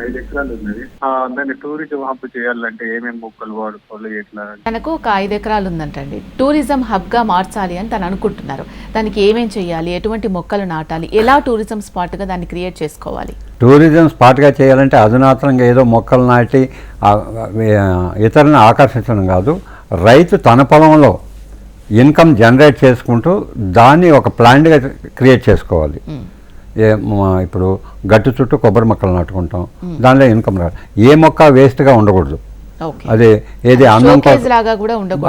ఐదు ఎకరాలు ఉన్నది దాన్ని టూరిజం హబ్ చేయాలంటే ఏమేమి మొక్కలు వాడుకోవాలి ఎట్లా? తనకు ఒక ఐదు ఎకరాలు ఉందంటండి. టూరిజం హబ్గా మార్చాలి అని తను అనుకుంటున్నారు. దానికి ఏమేం చేయాలి ఎటువంటి మొక్కలు నాటాలి ఎలా టూరిజం స్పాట్గా దాన్ని క్రియేట్ చేసుకోవాలి? టూరిజం స్పాట్గా చేయాలంటే అధునాతనంగా ఏదో మొక్కలు నాటి ఇతరులను ఆకర్షించడం కాదు రైతు తన పొలంలో ఇన్కమ్ జనరేట్ చేసుకుంటూ దాన్ని ఒక ప్లాన్డ్గా క్రియేట్ చేసుకోవాలి. ఏ ఇప్పుడు గట్టు చుట్టూ కొబ్బరి మొక్కలు నాటుకుంటాం. దానిలో ఇన్కమ్ రాదు. ఏ మొక్క వేస్ట్గా ఉండకూడదు. అది ఏది ఉండాలి.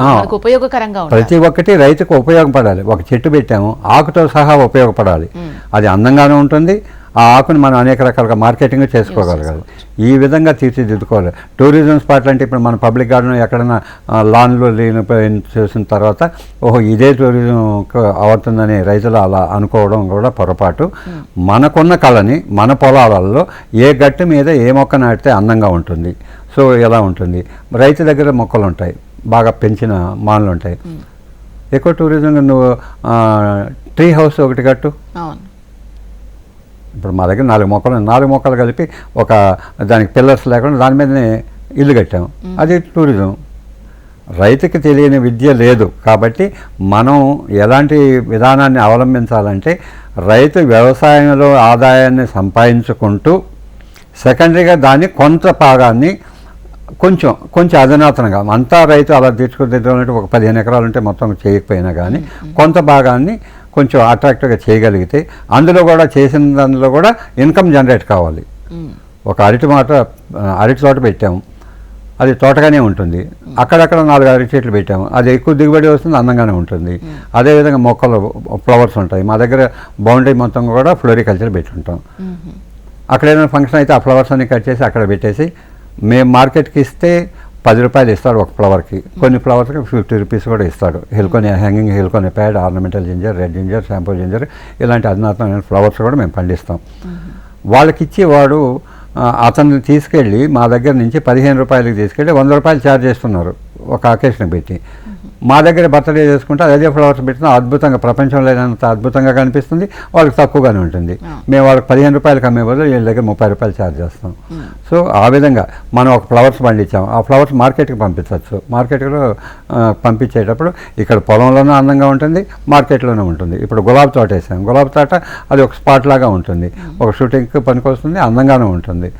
ప్రతి ఒక్కటి రైతుకు ఉపయోగపడాలి. ఒక చెట్టు పెట్టాము ఆకుతో సహా ఉపయోగపడాలి. అది అందంగానే ఉంటుంది ఆ ఆకుని మనం అనేక రకాలుగా మార్కెటింగ్ చేసుకోగలగాలి. ఈ విధంగా తీర్చిదిద్దుకోవాలి. టూరిజం స్పాట్లు అంటే ఇప్పుడు మన పబ్లిక్ గార్డెన్ ఎక్కడైనా లాన్లు లేని చేసిన తర్వాత ఓహో ఇదే టూరిజం అవుతుందని రైతులు అలా అనుకోవడం కూడా పొరపాటు. మనకున్న కళని మన పొలాలలో ఏ గట్టు మీద ఏ మొక్క నాటితే అందంగా ఉంటుంది. సో ఎలా ఉంటుంది? రైతు దగ్గర మొక్కలు ఉంటాయి. బాగా పెంచిన మానులు ఉంటాయి. ఎక్కువ టూరిజం నువ్వు ట్రీ హౌస్ ఒకటి కట్టు. అవును. ఇప్పుడు మా దగ్గర నాలుగు మొక్కలు. నాలుగు మొక్కలు కలిపి ఒక దానికి పిల్లర్స్ లేకుండా దాని మీదనే ఇల్లు కట్టాము. అది టూరిజం. రైతుకి తెలియని విద్య లేదు కాబట్టి మనం ఎలాంటి విధానాన్ని అవలంబించాలంటే రైతు వ్యవసాయంలో ఆదాయాన్ని సంపాదించుకుంటూ సెకండరీగా దాన్ని కొంత భాగాన్ని కొంచెం కొంచెం అధునాతనంగా అంతా రైతు అలా తీర్చుకుంటే ఒక పదిహేను ఎకరాలు ఉంటే మొత్తం చేయకపోయినా కానీ కొంత భాగాన్ని కొంచెం అట్రాక్టివ్గా చేయగలిగితే అందులో కూడా చేసిన దానిలో కూడా ఇన్కమ్ జనరేట్ కావాలి. ఒక అరటి మాట అరటి తోట పెట్టాము. అది తోటగానే ఉంటుంది. అక్కడక్కడ నాలుగు అరటి చెట్లు పెట్టాము. అది ఎక్కువ దిగుబడి వస్తుంది అందంగానే ఉంటుంది. అదేవిధంగా మొక్కలు ఫ్లవర్స్ ఉంటాయి. మా దగ్గర బౌండరీ మొత్తం కూడా ఫ్లోరికల్చర్ పెట్టుంటాం. అక్కడ ఏదైనా ఫంక్షన్ అయితే ఆ ఫ్లవర్స్ అన్ని కట్ చేసి అక్కడ పెట్టేసి మేము మార్కెట్కి ఇస్తే పది రూపాయలు ఇస్తాడు ఒక ఫ్లవర్కి. కొన్ని ఫ్లవర్స్కి ఫిఫ్టీ రూపీస్ కూడా ఇస్తాడు. Heliconia hanging heliconia pad ornamental ginger red ginger shampoo ginger ఇలాంటి అధునాతనమైన ఫ్లవర్స్ కూడా మేము పండిస్తాం. వాళ్ళకి ఇచ్చి వాడు అతన్ని తీసుకెళ్ళి మా దగ్గర నుంచి పదిహేను రూపాయలకి తీసుకెళ్ళి వంద రూపాయలు ఛార్జ్ చేస్తున్నారు ఒక అకేషన్ పెట్టి. మా దగ్గర బర్త్డే చేసుకుంటే అదే ఫ్లవర్స్ పెట్టినా అద్భుతంగా ప్రపంచంలో లేనంత అద్భుతంగా కనిపిస్తుంది. వాళ్ళకి తక్కువగానే ఉంటుంది. మేము వాళ్ళకి పదిహేను రూపాయలకి అమ్మే బదులు వీళ్ళ దగ్గర ముప్పై రూపాయలు ఛార్జ్ చేస్తాం. సో ఆ విధంగా మనం ఒక ఫ్లవర్స్ పండించాం. ఆ ఫ్లవర్స్ మార్కెట్కి పంపించవచ్చు. మార్కెట్లో పంపించేటప్పుడు ఇక్కడ పొలంలోనూ అందంగా ఉంటుంది మార్కెట్లోనూ ఉంటుంది. ఇప్పుడు గులాబీ తోట వేసాం. గులాబీ తోట అది ఒక స్పాట్ లాగా ఉంటుంది. ఒక షూటింగ్కి పనికొస్తుంది అందంగానూ ఉంటుంది.